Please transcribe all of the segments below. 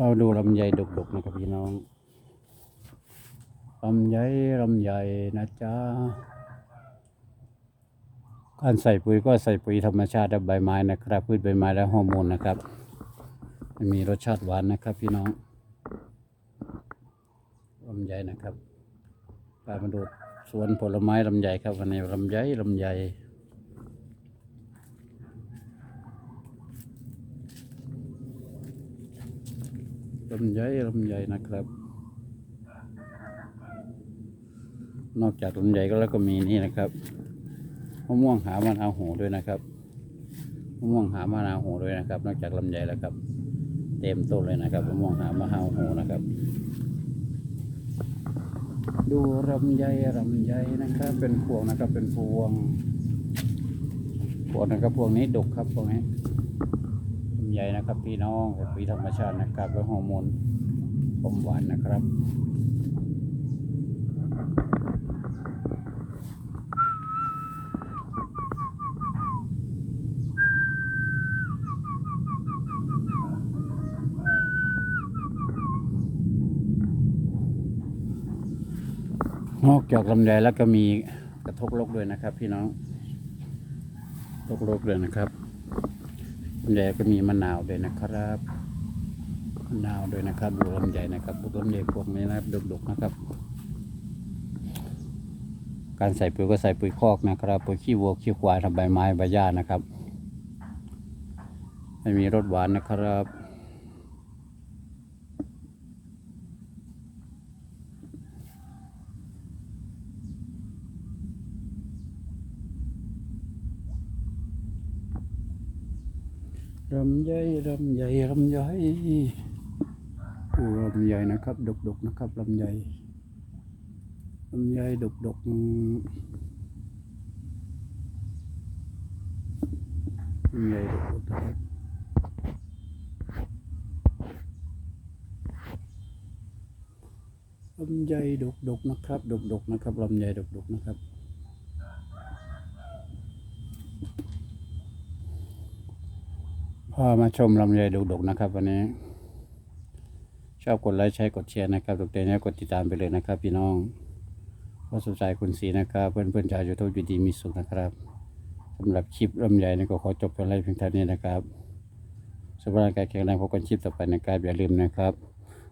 เราดูลำไยดกๆนะครับพี่น้องลำไยลำไยนะจ๊ะการใส่ปุ๋ยก็ใส่ปุ๋ยธรรมชาติและใบไม้นะครับพืชใบไม้และฮอร์โมนนะครับ มีรสชาติหวานนะครับพี่น้องลำไยนะครับไปมาดูสวนผลไม้ลำไยครับวันนี้ลำไยลำไย ลำไยลำไยนะครับ นอกจากลำไยก็แล้วก็มีนี่นะครับมะม่วงหามะนาวโหด้วยนะครับมะม่วงหามะนาวโหด้วยนะครับ นอกจากลำไยแล้วครับ เต็มต้นเลยนะครับมะม่วงหามะนาวโหนะครับ ดูลำไยลำไยนะครับ เป็นพวงนะครับ เป็นพวงพวงนะครับพวงนี้ดกครับพวงนี้ ลำไยนะครับ พี่น้องเป็นปุ๋ยธรรมชาตินะครับและฮอร์โมนอมหวานนะครับนอกจากลำไยแล้วก็มีกระทกลกด้วยนะครับ พี่น้องทกลกด้วยนะครับ ลำไยก็มีมะนาวด้วยนะครับมะนาวด้วยนะครับดูลำไยนะครับพวกลำไยพวกนี้นะครับดกๆนะครับ การใส่ปุ๋ยก็ใส่ปุ๋ยคอกนะครับปุ๋ยขี้วัวขี้ควายทำใบไม้ใบหญ้านะครับ ไม่มีรสหวานนะครับ ลำใหญ่ลำใหญ่ลำใหญ่ลำใหญ่นะครับดกดกนะครับลำใหญ่ลำใหญ่ดกดกลำใหญ่ดกดกครับลำใหญ่ดกดกนะครับ ดกดกนะครับลำใหญ่ดกดกนะครับ พามาชมลำไยดกๆนะครับ วันนี้ ชอบกดไลค์ใช้กดแชร์นะครับตกใจนี้กดติดตามไปเลยนะครับ พี่น้องก็สนใจคุณสีนะครับ เพื่อนเพื่อนๆชาวยูทูบอยู่ดีมีสุขนะครับสำหรับคลิปลำไยนี่ก็ขอจบเพียงไรเพียงเท่านี้นะครับสำหรับร่างกายแข็งแรงพบกันคลิปต่อไปนะครับอย่าลืมนะครับ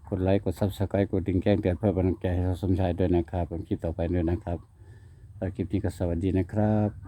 กดไลค์กดซับสไครต์กดดิ่งแจ้งเตือนเพื่อเป็นกำลังใจให้เราสมชายด้วยนะครับเป็นคลิปต่อไปด้วยนะครับแล้วคลิปนี้ก็สวัสดีนะครับ